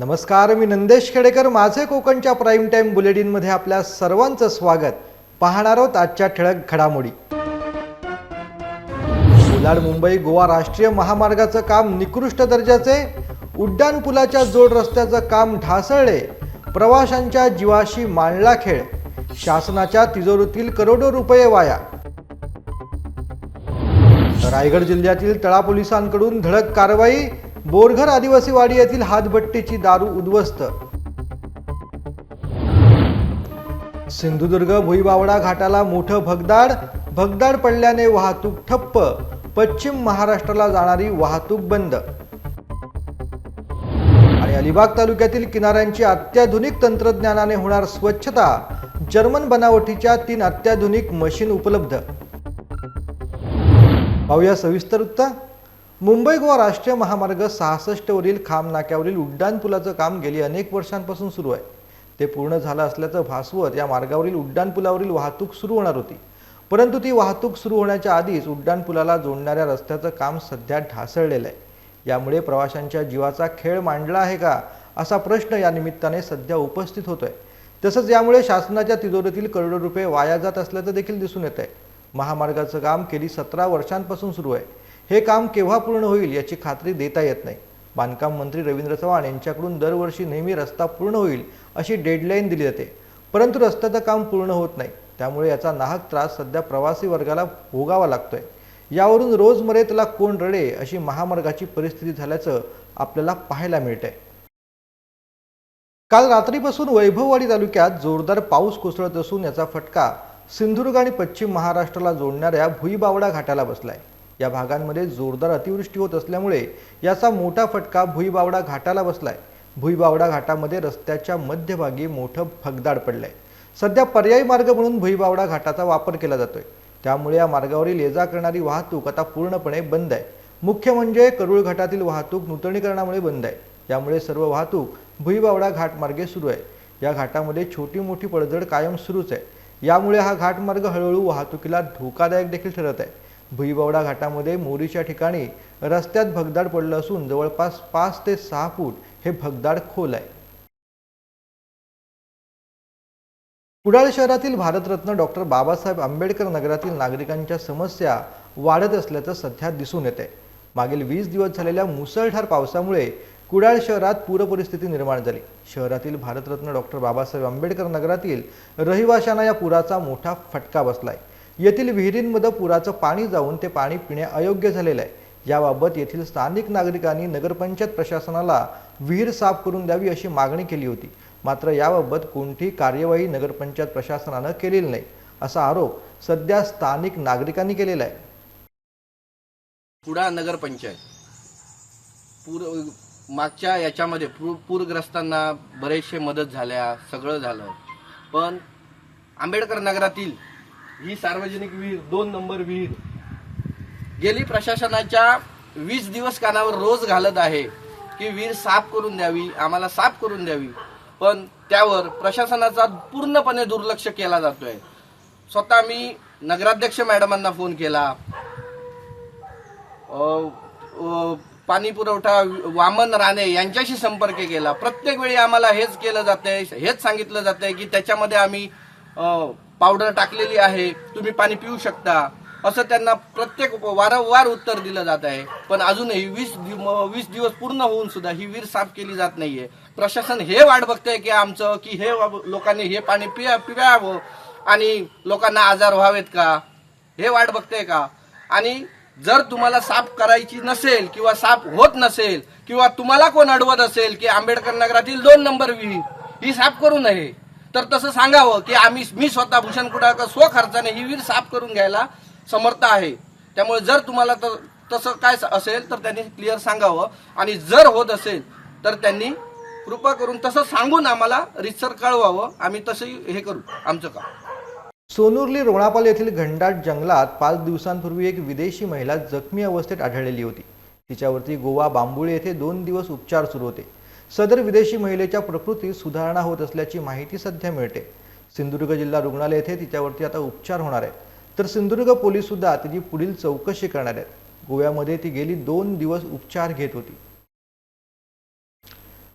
नमस्कार मी नंदेश खेडेकर. माझे कोकणच्या प्राईम टाईम बुलेटिनमध्ये आपल्या सर्वांचं स्वागत. पाहणार आहोत आजच्या ठळक घडामोडी. कोलाड मुंबई गोवा राष्ट्रीय महामार्गाचं काम निकृष्ट दर्जाचे. उड्डाण पुलाच्या जोड रस्त्याचं काम ढासळले. प्रवाशांच्या जीवाशी मांडला खेळ. शासनाच्या तिजोरीतील करोडो रुपये वाया. रायगड जिल्ह्यातील तळा पोलिसांकडून धडक कारवाई. बोरघर आदिवासी वाडी येथील हातभट्टीची दारू उद्ध्वस्त. सिंधुदुर्ग भुईबावडा घाटाला मोठं भगदाड भगदाड पडल्याने वाहतूक ठप्प. पश्चिम महाराष्ट्राला जाणारी वाहतूक बंद. आणि अलिबाग तालुक्यातील किनाऱ्यांची अत्याधुनिक तंत्रज्ञानाने होणार स्वच्छता. जर्मन बनावटीच्या तीन अत्याधुनिक मशीन उपलब्ध. पाहूया सविस्तर उत्तर. मुंबई गोवा राष्ट्रीय महामार्ग सहासष्टवरील खाम नाक्यावरील उड्डाणपुलाचं काम गेली अनेक वर्षांपासून सुरू आहे. ते पूर्ण झालं असल्याचं भासवत या मार्गावरील उड्डाणपुलावरील वाहतूक सुरू होणार होती. परंतु ती वाहतूक सुरू होण्याच्या आधीच उड्डाणपुलाला जोडणाऱ्या रस्त्याचं काम सध्या ढासळलेलं आहे. यामुळे प्रवाशांच्या जीवाचा खेळ मांडला आहे का असा प्रश्न या निमित्ताने सध्या उपस्थित होतोय. तसंच यामुळे शासनाच्या तिजोरीतील करोडो रुपये वाया जात असल्याचं देखील दिसून येत आहे महामार्गाचं काम गेली सतरा वर्षांपासून सुरू आहे. हे काम केव्हा पूर्ण होईल याची खात्री देता येत नाही. बांधकाम मंत्री रवींद्र चव्हाण यांच्याकडून दरवर्षी नेहमी रस्ता पूर्ण होईल अशी डेडलाईन दिली जाते. परंतु रस्त्याचं काम पूर्ण होत नाही. त्यामुळे याचा नाहक त्रास सध्या प्रवासी वर्गाला भोगावा लागतोय. यावरून रोजमर्यादेला कोण रडे अशी महामार्गाची परिस्थिती झाल्याचं आपल्याला पाहायला मिळतंय. काल रात्रीपासून वैभववाडी तालुक्यात जोरदार पाऊस कोसळत असून याचा फटका सिंधुदुर्ग आणि पश्चिम महाराष्ट्राला जोडणाऱ्या भुईबावडा घाटाला बसलाय. या भागांमध्ये जोरदार अतिवृष्टी होत असल्यामुळे याचा मोठा फटका भुईबावडा घाटाला बसलाय. भुईबावडा घाटामध्ये रस्त्याच्या मध्यभागी मोठं फगदाड पडलंय. सध्या पर्यायी मार्ग म्हणून भुईबावडा घाटाचा वापर केला जातोय. त्यामुळे या मार्गावरील ये जा करणारी वाहतूक आता पूर्णपणे बंद आहे. मुख्य म्हणजे करुळ घाटातील वाहतूक नूतनीकरणामुळे बंद आहे. त्यामुळे सर्व वाहतूक भुईबावडा घाटमार्गे सुरू आहे. या घाटामध्ये छोटी मोठी पडझड कायम सुरूच आहे. यामुळे हा घाटमार्ग हळूहळू वाहतुकीला धोकादायक देखील ठरत आहे. भुईबावडा घाटामध्ये मोरीच्या ठिकाणी रस्त्यात भगदाड पडलं असून जवळपास पाच ते सहा फूट हे भगदाड खोल आहे. कुडाळ शहरातील भारतरत्न डॉक्टर बाबासाहेब आंबेडकर नगरातील नागरिकांच्या समस्या वाढत असल्याचं सध्या दिसून येते मागील वीस दिवस झालेल्या मुसळधार पावसामुळे कुडाळ शहरात पूरपरिस्थिती निर्माण झाली. शहरातील भारतरत्न डॉक्टर बाबासाहेब आंबेडकर नगरातील रहिवाशांना या पुराचा मोठा फटका बसलाय. येथील विहिरींमध्ये पुराचं पाणी जाऊन ते पाणी पिण्या अयोग्य झालेलं आहे. याबाबत येथील स्थानिक नागरिकांनी नगरपंचायत प्रशासनाला विहीर साफ करून द्यावी अशी मागणी केली होती. मात्र याबाबत कोणतीही कार्यवाही नगरपंचायत प्रशासनानं केलेली नाही असा आरोप सध्या स्थानिक नागरिकांनी केलेला आहे. पुढा नगरपंचायत. पूर मागच्या याच्यामध्ये पूर पूरग्रस्तांना बरेचसे मदत झाल्या सगळं झालं. पण आंबेडकर नगरातील ही सार्वजनिक विहीर दोन नंबर विहीर. गेली प्रशासनाच्या वीस दिवस कानावर रोज घालत आहे की विहीर साफ करून द्यावी आम्हाला साफ करून द्यावी. पण त्यावर प्रशासनाचा पूर्णपणे दुर्लक्ष केला जातोय. स्वतः मी नगराध्यक्ष मॅडमांना फोन केला. पाणी पुरवठा वामन राणे यांच्याशी संपर्क केला. प्रत्येक वेळी आम्हाला हेच केलं जातंय हेच सांगितलं जातंय की त्याच्यामध्ये आम्ही पावडर टाकलेली आहे तुम्ही पाणी पिऊ शकता. असं त्यांना प्रत्येक वारंवार उत्तर दिलं जात आहे. पण अजूनही वीस दिव- वीस दिवस पूर्ण होऊन सुद्धा ही विहीर साफ केली जात नाहीये. प्रशासन हे वाट बघतंय की आमचं की हे लोकांनी हे पाणी पिया पिवावं आणि लोकांना आजार व्हावेत का? हे वाट बघतंय का? आणि जर तुम्हाला साफ करायची नसेल किंवा साफ होत नसेल किंवा तुम्हाला कोण अडवत असेल की आंबेडकर नगरातील दोन नंबर विहीर ही साफ करू नये. तर तसं सांगावं की आम्ही मी स्वतः भूषण कुडाळकर स्वखर्चाने ही विहीर साफ करून घ्यायला समर्थ आहे. त्यामुळे जर तुम्हाला तर तसं काय असेल तर त्यांनी क्लिअर सांगावं. आणि जर होत असेल तर त्यांनी कृपा करून तसं सांगून आम्हाला रितसर कळवावं. आम्ही तसंही हे करू. आमचं काम. सोनुर्ली रोणापाल येथील घनदाट जंगलात पाच दिवसांपूर्वी एक विदेशी महिला जखमी अवस्थेत आढळलेली होती. तिच्यावरती गोवा बांबुळे येथे दोन दिवस उपचार सुरू होते. सदर विदेशी महिलेच्या प्रकृतीत सुधारणा होत असल्याची माहिती सध्या मिळते. सिंधुदुर्ग जिल्हा रुग्णालय येथे तिच्यावरती आता उपचार होणार आहेत. तर सिंधुदुर्ग पोलीस सुद्धा तिची पुढील चौकशी करणार आहेत. गोव्यामध्ये ती गेली दोन दिवस उपचार घेत होती.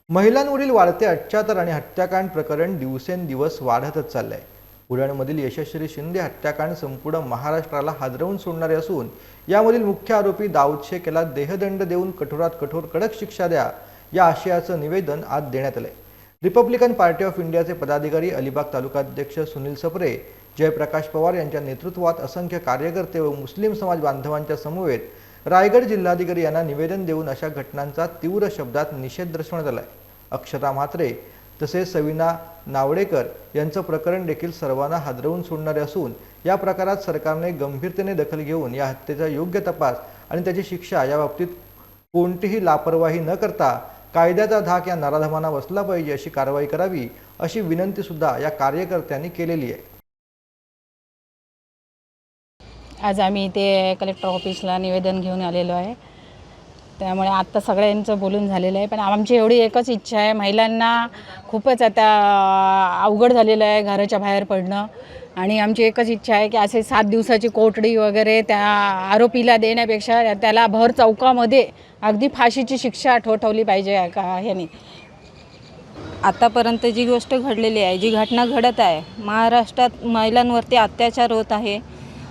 महिलांवरील वाढते अत्याचार आणि हत्याकांड प्रकरण दिवसेंदिवस वाढतच चाललंय. पुण्यामधील यशस्वी शिंदे हत्याकांड संपूर्ण महाराष्ट्राला हादरवून सोडणारे असून यामधील मुख्य आरोपी दाऊद शेख याला देहदंड देऊन कठोरात कठोर कडक शिक्षा द्या या आशयाचं निवेदन आज देण्यात आलंय. रिपब्लिकन पार्टी ऑफ इंडियाचे पदाधिकारी अलिबाग तालुकाध्यक्ष सुनील सपरे जयप्रकाश पवार यांच्या नेतृत्वात असंख्य कार्यकर्ते व मुस्लिम समाज बांधवांच्या समवेत रायगड जिल्हाधिकारी यांना निवेदन देऊन अशा घटनांचा तीव्र शब्दात निषेध दर्शवण्यात आलाय. अक्षता म्हात्रे तसेच सविना नावडेकर यांचं प्रकरण देखील सर्वांना हादरवून सोडणारे असून या प्रकारात सरकारने गंभीरतेने दखल घेऊन या हत्येचा योग्य तपास आणि त्याची शिक्षा याबाबतीत कोणतीही लापरवाही न करता कायद्याचा धाक या नराधमांना बसला पाहिजे अशी कारवाई करावी अशी विनंतीसुद्धा या कार्यकर्त्यांनी केलेली आहे. आज आम्ही इथे कलेक्टर ऑफिसला निवेदन घेऊन आलेलो आहे. त्यामुळे आत्ता सगळ्यांचं बोलून झालेलं आहे. पण आमची एवढी एकच इच्छा आहे महिलांना खूपच आता अवघड झालेलं आहे घराच्या बाहेर पडणं. आणि आमची एकच इच्छा आहे की असे सात दिवसाची कोठडी वगैरे त्या आरोपीला देण्यापेक्षा त्याला भर चौकामध्ये अगदी फाशीची शिक्षा ठोठवली पाहिजे का ह्याने. आतापर्यंत जी गोष्ट घडलेली आहे जी घटना घडत आहे महाराष्ट्रात महिलांवरती अत्याचार होत आहे.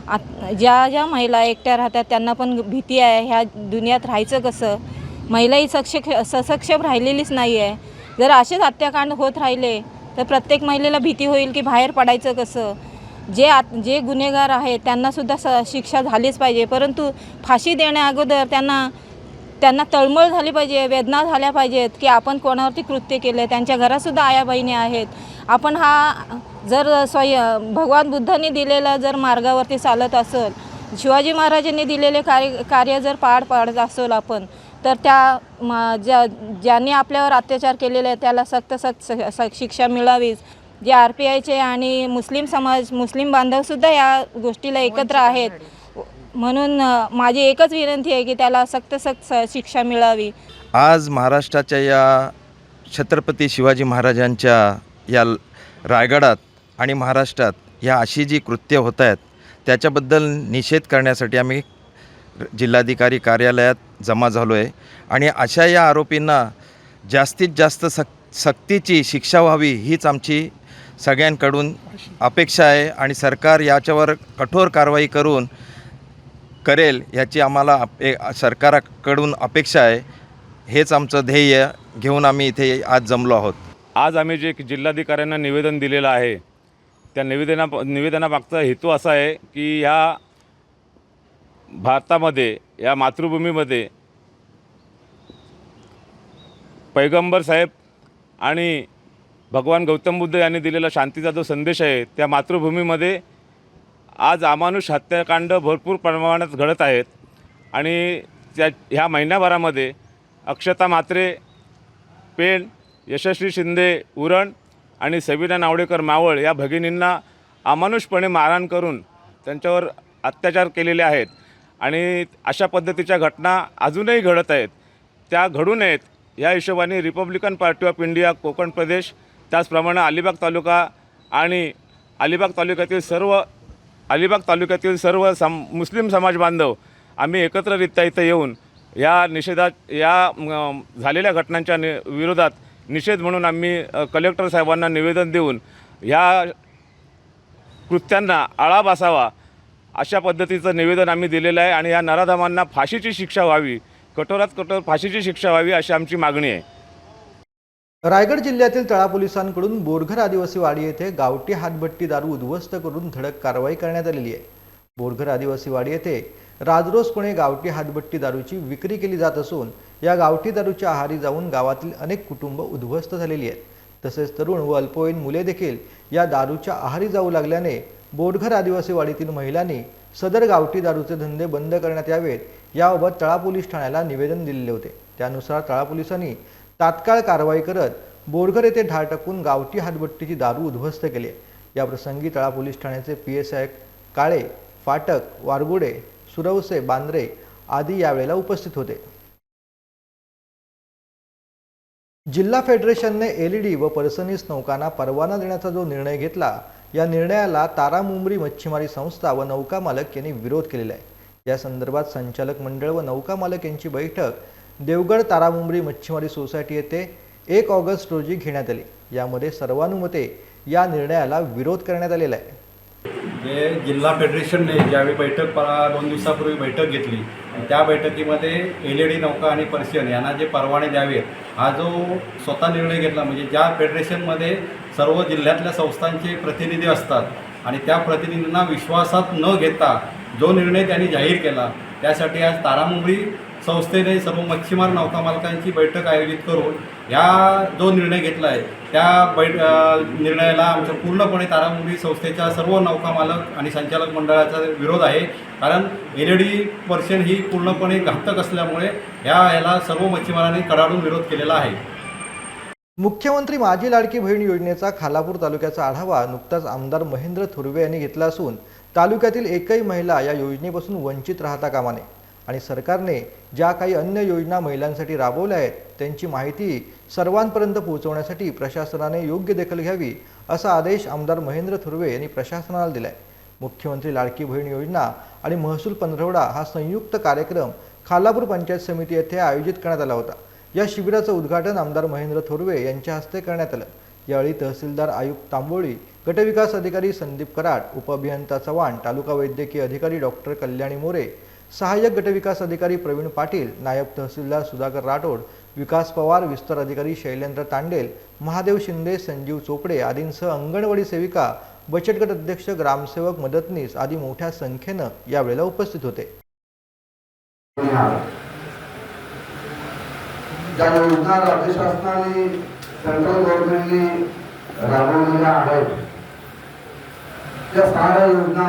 आत ज्या ज्या महिला एकट्या राहतात त्यांना पण भीती आहे ह्या दुनियात राहायचं कसं? महिलाही सक्षम राहिलेलीच नाही आहे. जर असेच हत्याकांड होत राहिले तर प्रत्येक महिलेला भीती होईल की बाहेर पडायचं कसं? जे आत जे गुन्हेगार आहेत त्यांनासुद्धा स शिक्षा झालीच पाहिजे. परंतु फाशी देण्याअगोदर त्यांना त्यांना तळमळ झाली पाहिजे वेदना झाल्या पाहिजेत की आपण कोणावरती कृत्य केलं त्यांच्या घरातसुद्धा आया बहिणी आहेत. आपण हा जर स्वय भगवान बुद्धांनी दिलेला जर मार्गावरती चालत असेल शिवाजी महाराजांनी दिलेले कार्य कार्य जर पार पाडत असेल आपण तर त्या म ज्या ज्यांनी आपल्यावर अत्याचार केलेले आहे त्याला सक्त सक्त स- शिक्षा मिळावीच. जे आर पी आयचे आणि मुस्लिम समाज मुस्लिम बांधवसुद्धा या गोष्टीला एकत्र आहेत. म्हणून माझी एकच विनंती आहे की त्याला सक्त सक्त स- शिक्षा मिळावी. आज महाराष्ट्राच्या या छत्रपती शिवाजी महाराजांच्या या रायगडात आणि महाराष्ट्रात या अशी जी कृत्य होत आहेत त्याच्याबद्दल निषेध करण्यासाठी आम्ही जिल्हाधिकारी कार्यालयात जमा झालो आहे आणि अशा या आरोपींना जास्तीत जास्त सक सक्तीची शिक्षा व्हावी हीच आमची सगळ्यांकडून अपेक्षा आहे आणि सरकार याच्यावर कठोर कारवाई करून करेल याची आम्हाला अपे सरकारकडून अपेक्षा आहे. हेच आमचं ध्येय घेऊन आम्ही इथे आज जमलो आहोत. आज आम्ही जे जिल्हाधिकाऱ्यांना निवेदन दिलेलं आहे त्या निवेदना निवेदनामागचा हेतू असा आहे की ह्या भारतामध्ये या मातृभूमीमध्ये पैगंबर साहेब आणि भगवान गौतम बुद्ध यांनी दिलेला शांतीचा जो संदेश आहे त्या मातृभूमीमध्ये आज अमानुष हत्याकांड भरपूर प्रमाणात घडत आहेत. आणि त्या ह्या महिन्याभरामध्ये अक्षता म्हात्रे पेण यशस्वी शिंदे उरण आणि सबिना नावडेकर मावळ या भगिनींना अमानुषपणे मारहाण करून त्यांच्यावर अत्याचार केलेले आहेत. आणि अशा पद्धतीच्या घटना अजूनही घडत आहेत. त्या घडू नयेत. या हिशोबाने Republican Party of India Konkan प्रदेश त्याचप्रमाणे अलिबाग तालुका आणि अलिबाग तालुक्यातील सर्व अलिबाग तालुक्यातील सर्व सम मुस्लिम समाज बांधव आम्ही एकत्ररित्या इथं येऊन या निषेधात या झालेल्या घटनांच्या नि विरोधात निषेध म्हणून आम्ही कलेक्टर साहेबांना निवेदन देऊन ह्या कृत्यांना आळा बसावा अशा पद्धतीचं निवेदन आम्ही दिलेलं आहे आणि या नराधमांना फाशीची शिक्षा व्हावी कठोरात कठोर फाशीची शिक्षा व्हावी अशी आमची मागणी आहे. रायगड जिल्ह्यातील तळा पोलिसांकडून बोरघर आदिवासी वाडी येथे गावठी हातभट्टी दारू उद्ध्वस्त करून धडक कारवाई करण्यात आलेली आहे. बोरघर आदिवासी वाडी येथे राजरोसपणे गावठी हातभट्टी दारूची विक्री केली जात असून या गावठी दारूच्या आहारी जाऊन गावातील अनेक कुटुंब उद्ध्वस्त झालेली आहेत. तसेच तरुण व अल्पवयीन मुले देखील या दारूच्या आहारी जाऊ लागल्याने बोरघर आदिवासी वाडीतील महिलांनी सदर गावठी दारूचे धंदे बंद करण्यात यावेत याबाबत तळा पोलीस ठाण्याला निवेदन दिलेले होते. त्यानुसार तळा पोलिसांनी तात्काळ कारवाई करत बोरघर येथे ढाळ टाकून गावठी हातभट्टीची दारू उद्ध्वस्त केली याप्रसंगी तळा पोलीस ठाण्याचे P S I Kale Phatak Wargude Suravase Bandre आदी यावेळेला उपस्थित होते. जिल्हा फेडरेशनने एलईडी व पर्सनीस नौकांना परवाना देण्याचा जो निर्णय घेतला या निर्णयाला तारामुंबरी मच्छीमारी संस्था व नौका मालक यांनी विरोध केलेला आहे. या संदर्भात संचालक मंडळ व नौका मालक यांची बैठक देवगड तारामुंबरी मच्छीमारी सोसायटी येथे एक ऑगस्ट रोजी घेण्यात आली. यामध्ये सर्वानुमते या निर्णयाला विरोध करण्यात आलेला आहे. जे जिल्हा फेडरेशनने ज्यावेळी बैठक परा दोन दिवसापूर्वी बैठक घेतली त्या बैठकीमध्ये एल ई डी नौका आणि पर्शियन यांना जे परवाने द्यावेत हा जो स्वतः निर्णय घेतला म्हणजे ज्या फेडरेशनमध्ये सर्व जिल्ह्यातल्या संस्थांचे प्रतिनिधी असतात आणि त्या प्रतिनिधींना विश्वासात न घेता जो निर्णय त्यांनी जाहीर केला त्यासाठी आज तारामुंबरी संस्थेने सर्व मच्छीमार नौका मालकांची बैठक आयोजित करून ह्या जो निर्णय घेतला आहे त्या बै निर्णयाला आमच्या पूर्णपणे तारामुंडी संस्थेच्या सर्व नौका मालक आणि संचालक मंडळाचा विरोध आहे. कारण एल ई डी पर्शन ही पूर्णपणे घातक असल्यामुळे ह्या ह्याला सर्व मच्छीमारांनी कडाडून विरोध केलेला आहे. मुख्यमंत्री माझी लाडकी बहीण योजनेचा खालापूर तालुक्याचा आढावा नुकताच आमदार महेंद्र थुर्वे यांनी घेतला असून तालुक्यातील एकही महिला या योजनेपासून वंचित राहता कामा नये. आणि सरकारने ज्या काही अन्य योजना महिलांसाठी राबवल्या आहेत त्यांची माहिती सर्वांपर्यंत पोहोचवण्यासाठी प्रशासनाने योग्य दखल घ्यावी असा आदेश आमदार महेंद्र थुर्वे यांनी प्रशासनाला दिलाय. मुख्यमंत्री लाडकी बहीण योजना आणि महसूल पंधरवडा हा संयुक्त कार्यक्रम खालापूर पंचायत समिती येथे आयोजित करण्यात आला होता. या शिबिराचं उद्घाटन आमदार महेंद्र थोरवे यांच्या हस्ते करण्यात आलं. यावेळी तहसीलदार आयुक्त तांबोळी गटविकास अधिकारी संदीप कराड उपअभियंता चव्हाण तालुका वैद्यकीय अधिकारी डॉक्टर कल्याणी मोरे सहाय्यक गटविकास अधिकारी प्रवीण पाटील नायब तहसीलदार सुधाकर राठोड विकास पवार विस्तार अधिकारी शैलेंद्र तांडेल महादेव शिंदे संजीव चोपडे आदींसह अंगणवाडी सेविका बचत गट अध्यक्ष ग्रामसेवक मदतनीस आदी मोठ्या संख्येनं यावेळेला उपस्थित होते. ज्या योजना राज्य शासनाने सेंट्रल गव्हर्नमेंटने राबवलेल्या आहेत. त्या साऱ्या योजना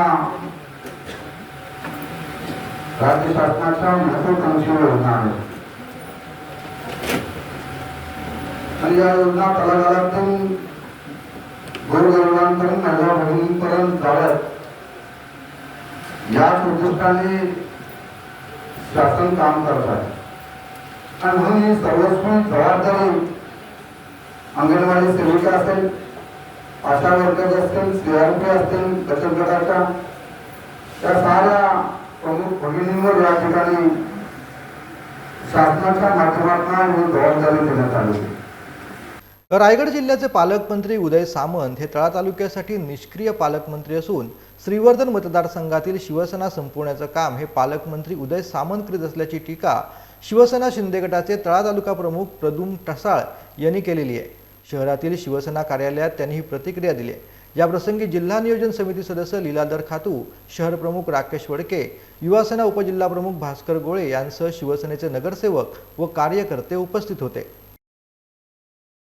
राज्य शासनाच्या महत्वाकांक्षी योजना आहेत आणि या योजना तळागाळातून गोरगरिबांपर्यंत माझ्या भगिनींपर्यंत जाव्यात या उद्दिष्टाने शासन काम करत आहे आणि म्हणून ही सर्वस्वी जबाबदारी अंगणवाडी सेविका असेल आशा वर्कर्स असतील सीआरपी असतील बचत गटाच्या त्या साऱ्या प्रमुख भगिनींवर या ठिकाणी शासनाच्या माध्यमातून ही जबाबदारी देण्यात आली. रायगड जिल्ह्याचे पालकमंत्री उदय सामंत हे तळा तालुक्यासाठी निष्क्रिय पालकमंत्री असून श्रीवर्धन मतदारसंघातील शिवसेना संपवण्याचं काम हे पालकमंत्री उदय सामंत करीत असल्याची टीका शिवसेना शिंदे गटाचे तळा तालुका प्रमुख प्रदुम टसाळ यांनी केलेली आहे. शहरातील शिवसेना कार्यालयात त्यांनी ही प्रतिक्रिया दिली आहे. याप्रसंगी जिल्हा नियोजन समिती सदस्य लीलाधर खातू शहर प्रमुख राकेश वडके युवासेना उपजिल्हा प्रमुख भास्कर गोळे यांसह शिवसेनेचे नगरसेवक व कार्यकर्ते उपस्थित होते.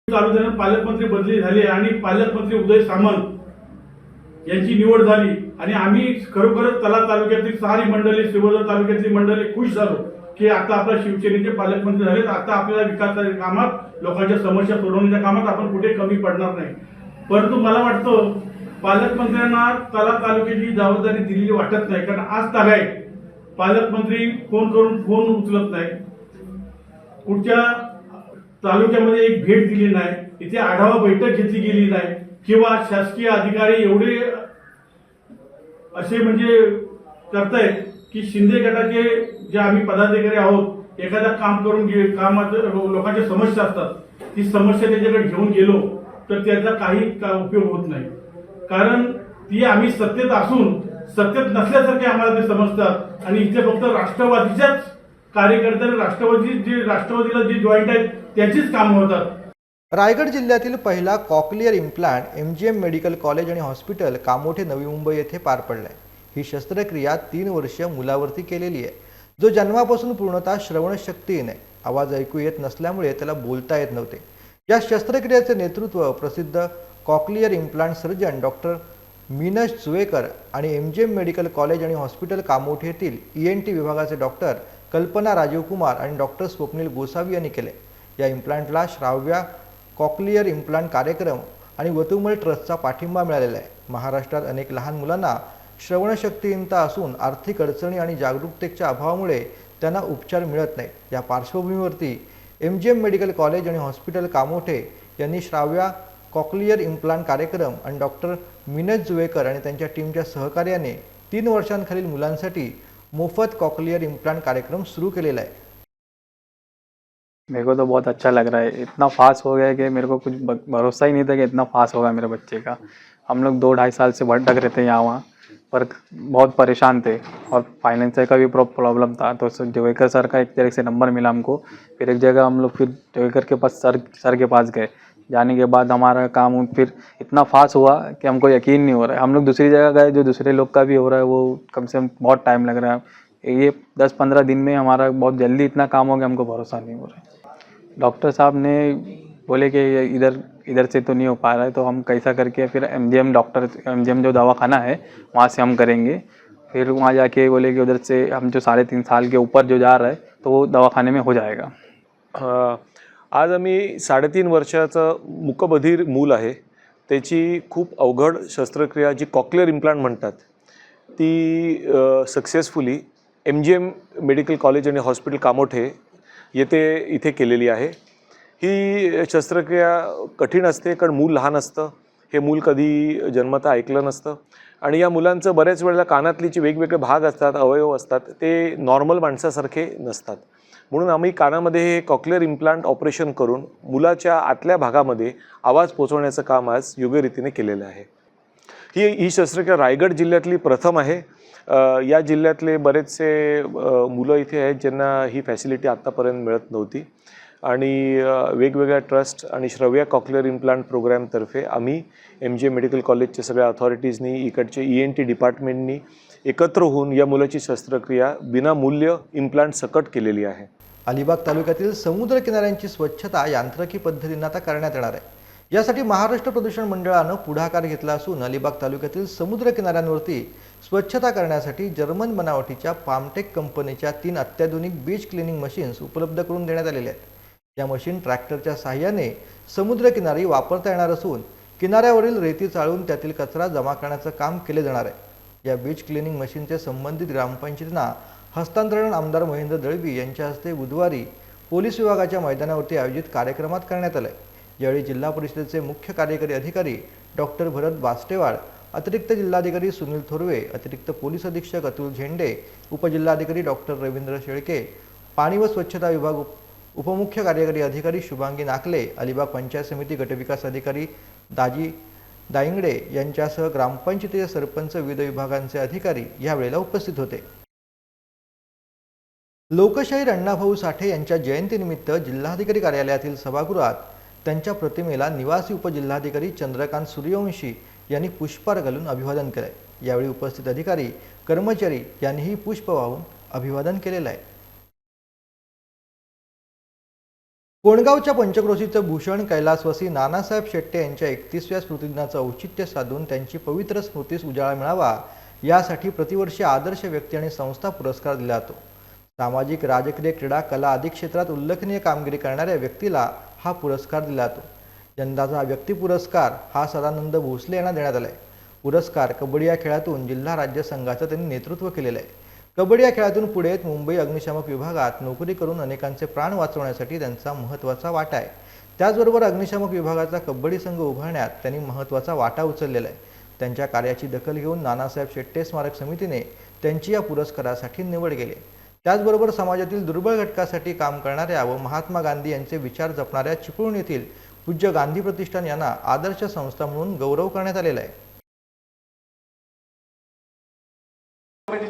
तालुक्यात पालकमंत्री बदली झाली आणि पालकमंत्री उदय सामंत यांची निवड झाली आणि आम्ही खरोखरच तला तालुक्यातील सहारी मंडळी श्रीवर्धन तालुक्यातली मंडळी खुश झालो की आता आपल्या शिवसेनेचे पालकमंत्री झालेत. आता आपल्याला विकासाच्या कामात लोकांच्या समस्या सोडवण्याच्या कामात आपण कुठे कमी पडणार नाही. परंतु मला वाटतं पालकमंत्र्यांना तला तालुक्याची जबाबदारी दिलेली वाटत नाही कारण आज तागाय पालकमंत्री फोन करून फोन उचलत नाही. कुठच्या तालुक्यामध्ये एक भेट दिली नाही इथे आढावा बैठक घेतली गेली नाही किंवा शासकीय अधिकारी एवढे असे म्हणजे करतायत की शिंदे गटाचे जे आम्ही पदाधिकारी आहोत एखादा काम करून घे कामात लोकांच्या समस्या असतात ती समस्या त्याच्याकडे घेऊन गेलो तर त्याचा काही का- उपयोग होत नाही. कारण ती आम्ही सत्तेत असून सत्तेत नसल्यासारखे आम्हाला ते समजतात. आणि इथे फक्त राष्ट्रवादीच्याच कार्यकर्त्यांना राष्ट्रवादी जे राष्ट्रवादीला जे जॉईंट आहेत त्याचीच कामं होतात. रायगड जिल्ह्यातील पहिला cochlear implant M G M medical college आणि हॉस्पिटल कामोठे नवी मुंबई येथे पार पडलाय. ही शस्त्रक्रिया तीन वर्ष मुलावरती केलेली आहे. जो जन्मापासून पूर्णतः श्रवणशक्तीने आवाज ऐकू येत नसल्यामुळे त्याला बोलता येत नव्हते. या शस्त्रक्रियेचे नेतृत्व प्रसिद्ध cochlear implant surgeon doctor Minesh Juvekar आणि M G M medical college आणि हॉस्पिटल कामोठ येथील ई एन टी विभागाचे डॉक्टर कल्पना राजीव कुमार आणि डॉक्टर स्वप्नील गोसावी यांनी केले. या इम्प्लांटला श्राव्या कॉकलियर इम्प्लांट कार्यक्रम आणि वतुमल ट्रस्टचा पाठिंबा मिळालेला आहे. महाराष्ट्रात अनेक लहान मुलांना श्रवणशक्तीहीनता असून आर्थिक अडचणी आणि जागरूकतेच्या अभावामुळे त्यांना उपचार मिळत नाही या पार्श्वभूमीवरती M G M medical college आणि हॉस्पिटल कामोठे यांनी श्राव्या कॉकलियर इम्प्लांट कार्यक्रम आणि डॉक्टर मिनज जुवेकर आणि त्यांच्या टीमच्या सहकार्याने तीन वर्षांखालील मुलांसाठी मोफत कॉकलियर इम्प्लांट कार्यक्रम सुरू केलेला आहे. मेरे को तो बहुत अच्छा लग रहा है। इतना फास्ट हो गया है कि मेरे को कुछ भरोसा ही नहीं था कि इतना फास्ट होगा मेरे बच्चे का। हम लोग दो ढाई साल से भटक रहे थे यहाँ वहाँ। पर बहुत परेशान थे और फाइनेंशियल का भी प्रॉब्लम था। तो सर जोगेकर सर का एक तरह से नंबर मिला हमको। फिर एक जगह हम लोग फिर जोगेकर के पास सर सर के पास गए। जाने के बाद हमारा काम फिर इतना फास्ट हुआ कि हमको यकीन नहीं हो रहा है। हम लोग दूसरी जगह गए, जो दूसरे लोग का भी हो रहा है, वो कम से कम बहुत टाइम लग रहा है। ये दस पंद्रह दिन में हमारा बहुत जल्दी इतना काम हो गया, हमको भरोसा नहीं हो रहा है। डॉक्टर साहब ने बोले कि ये इधर इधर से तो नहीं हो पा रहा है तो हम कैसा करके फिर एम डॉक्टर एम जो दवाखाना है वहाँ से हम करेंगे। फिर वहाँ जाके बोले कि उधर से हम जो साढ़े तीन साल के ऊपर जो जा रहा है तो वो दवाखाने में हो जाएगा। आज आम्ही साडेतीन वर्षाचं मुकबधीर मूल आहे. त्याची खूप अवघड शस्त्रक्रिया जी कॉक्लिअर इम्प्लांट म्हणतात ती successfully M G M medical college आणि हॉस्पिटल कामोठे येथे इथे केलेली आहे. ही शस्त्रक्रिया कठीण असते कारण मूल लहान असतं. हे मूल कधी जन्मता ऐकलं नसतं. आणि या मुलांचं बऱ्याच वेळेला कानातली जे वेगवेगळे भाग असतात अवयव असतात ते नॉर्मल माणसासारखे नसतात. म्हणून आम्ही कानामध्ये हे कॉक्लिअर इम्प्लांट ऑपरेशन करून मुलाच्या आतल्या भागामध्ये आवाज पोचवण्याचं काम आज योग्यरीतीने केलेलं आहे. ही ही शस्त्रक्रिया रायगड जिल्ह्यातली प्रथम आहे. या जिल्ह्यातले बरेचसे मुलं इथे आहेत ज्यांना ही फॅसिलिटी आत्तापर्यंत मिळत नव्हती. आणि वेगवेगळ्या ट्रस्ट आणि श्रव्या कॉक्लिअर इम्प्लांट प्रोग्रॅमतर्फे आम्ही एम जे मेडिकल कॉलेजच्या सगळ्या अथॉरिटीजनी इकडचे ई एन टी डिपार्टमेंटनी एकत्र होऊन या मुलाची शस्त्रक्रिया विनामूल्य इम्प्लांट सकट केलेली आहे. अलिबाग तालुक्यातील समुद्र किनाऱ्यांची स्वच्छता यांत्रिकी पद्धतीनं आता करण्यात येणार आहे. यासाठी महाराष्ट्र प्रदूषण मंडळानं पुढाकार घेतला असून अलिबाग तालुक्यातील समुद्र किनाऱ्यांवरती स्वच्छता करण्यासाठी जर्मन बनावटीच्या पामटेक कंपनीच्या तीन अत्याधुनिक बीच क्लिनिंग मशीन्स उपलब्ध करून देण्यात आलेल्या आहेत. या मशीन ट्रॅक्टरच्या साहाय्याने समुद्रकिनारी वापरता येणार असून किनाऱ्यावरील रेती चाळून त्यातील कचरा जमा करण्याचं काम केले जाणार आहे. या बीच क्लिनिंग मशीनचे संबंधित ग्रामपंचायतींना हस्तांतरण आमदार महेंद्र दळवी यांच्या हस्ते बुधवारी पोलीस विभागाच्या मैदानावरती आयोजित कार्यक्रमात करण्यात आलं यावेळी जिल्हा परिषदेचे मुख्य कार्यकारी अधिकारी डॉक्टर भरत बास्टेवाड अतिरिक्त जिल्हाधिकारी सुनील थोरवे अतिरिक्त पोलीस अधीक्षक अतुल झेंडे उपजिल्हाधिकारी डॉक्टर रवींद्र शेळके पाणी व स्वच्छता विभाग उपमुख्य कार्यकारी अधिकारी शुभांगी नाकले अलिबाग पंचायत समिती गटविकास अधिकारी दाजी दाईंगडे यांच्यासह ग्रामपंचायतीचे सरपंच विविध विभागांचे अधिकारी यावेळेला उपस्थित होते. लोकशाहीर अण्णाभाऊ साठे यांच्या जयंतीनिमित्त जिल्हाधिकारी कार्यालयातील सभागृहात त्यांच्या प्रतिमेला निवासी उपजिल्हाधिकारी चंद्रकांत सूर्यवंशी यांनी पुष्पार घालून अभिवादन केलंय. यावेळी उपस्थित अधिकारी कर्मचारी यांनीही पुष्प वाहून अभिवादन केलेलं आहे. कोणगावच्या पंचक्रोशीचं भूषण कैलासवासी नानासाहेब शेट्टे यांच्या एकतीसव्या स्मृतिदिनाचं औचित्य साधून त्यांची पवित्र स्मृतीस उजाळा मिळावा यासाठी प्रतिवर्षी आदर्श व्यक्ती आणि संस्था पुरस्कार दिला जातो. सामाजिक राजकीय क्रीडा कला आदी क्षेत्रात उल्लेखनीय कामगिरी करणाऱ्या व्यक्तीला हा पुरस्कार दिला जातो. यंदाचा व्यक्ती पुरस्कार हा सदानंद भोसले यांना देण्यात आला आहे पुरस्कार कबड्डी या खेळातून जिल्हा राज्य संघाचं त्यांनी नेतृत्व केलेलं आहे. कबड्डी या खेळातून पुढे येत मुंबई अग्निशामक विभागात नोकरी करून अनेकांचे प्राण वाचवण्यासाठी त्यांचा महत्त्वाचा वाटा आहे. त्याचबरोबर अग्निशामक विभागाचा कबड्डी संघ उभारण्यात त्यांनी महत्त्वाचा वाटा उचललेला आहे. त्यांच्या कार्याची दखल घेऊन नानासाहेब शेट्टे स्मारक समितीने त्यांची या पुरस्कारासाठी निवड केली. त्याचबरोबर समाजातील दुर्बळ घटकासाठी काम करणाऱ्या व महात्मा गांधी यांचे विचार जपणाऱ्या चिपळूण येथील पूज्य गांधी प्रतिष्ठान यांना आदर्श संस्था म्हणून गौरव करण्यात आलेला आहे.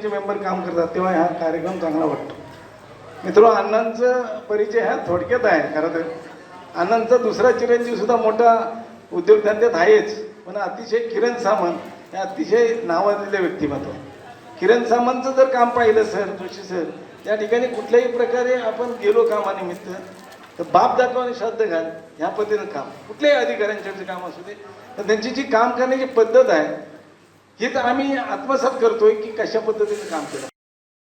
कमिटीचे मेंबर काम करतात तेव्हा हा कार्यक्रम चांगला वाटतो. मित्र अण्णांचा परिचय हा थोडक्यात आहे खरं तर. अण्णांचा दुसरा चिरंजीव सुद्धा मोठा उद्योगधंद्यात आहेच पण अतिशय किरण सामंत हे अतिशय नावाजलेले व्यक्तिमत्व. आहे. किरण सामंतचं जर काम पाहिलं सर जोशी सर त्या ठिकाणी कुठल्याही प्रकारे आपण गेलो कामानिमित्त तर बाप दाखव आणि श्राद्ध घाल ह्या पद्धतीनं काम. कुठल्याही अधिकाऱ्यांच्याचं काम असू दे तर त्यांची जी काम करण्याची पद्धत आहे हे तर आम्ही आत्मसात करतोय की कशा पद्धतीने काम केलं.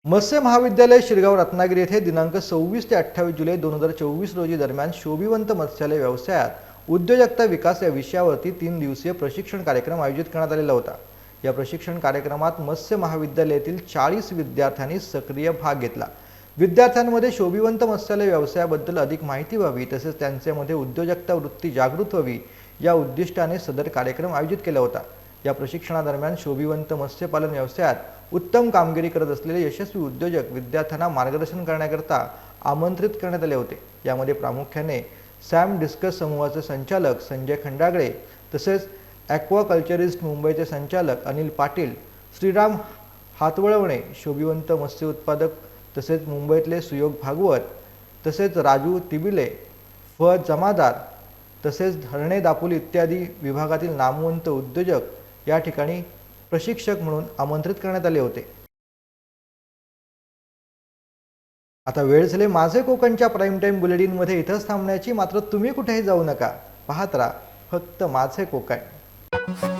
मत्स्य महाविद्यालय शिरगाव रत्नागिरी येथे दिनांक सव्वीस ते अठ्ठावीस जुलै दोन हजार चोवीस रोजी दरम्यान शोभिवंत मत्स्यालय व्यवसायात उद्योजकता विकास या विषयावरती तीन दिवसीय प्रशिक्षण कार्यक्रम आयोजित करण्यात आलेला होता. या प्रशिक्षण कार्यक्रमात मत्स्य महाविद्यालयातील चाळीस विद्यार्थ्यांनी सक्रिय भाग घेतला. विद्यार्थ्यांमध्ये शोभिवंत मत्स्यालय व्यवसायाबद्दल अधिक माहिती व्हावी तसेच त्यांच्यामध्ये उद्योजकता वृत्ती जागृत व्हावी या उद्दिष्टाने सदर कार्यक्रम आयोजित केला होता. या प्रशिक्षणादरम्यान शोभिवंत मत्स्यपालन व्यवसायात उत्तम कामगिरी करत असलेले यशस्वी उद्योजक विद्यार्थ्यांना मार्गदर्शन करण्याकरता आमंत्रित करण्यात आले होते. यामध्ये प्रामुख्याने सॅम डिस्कस समूहाचे संचालक संजय खंडागळे तसेच ॲक्वाकल्चरिस्ट मुंबईचे संचालक अनिल पाटील श्रीराम हातवळवणे शोभिवंत मत्स्य उत्पादक तसेच मुंबईतले सुयोग भागवत तसेच राजू तिबिले फ जमादार तसेच धरणे दापोली इत्यादी विभागातील नामवंत उद्योजक या ठिकाणी प्रशिक्षक म्हणून आमंत्रित करण्यात आले होते. आता वेळ झाले माझे कोकणच्या प्राईम टाईम बुलेटिनमध्ये इथंच थांबण्याची मात्र तुम्ही कुठेही जाऊ नका. पाहत राहा फक्त माझे कोकण.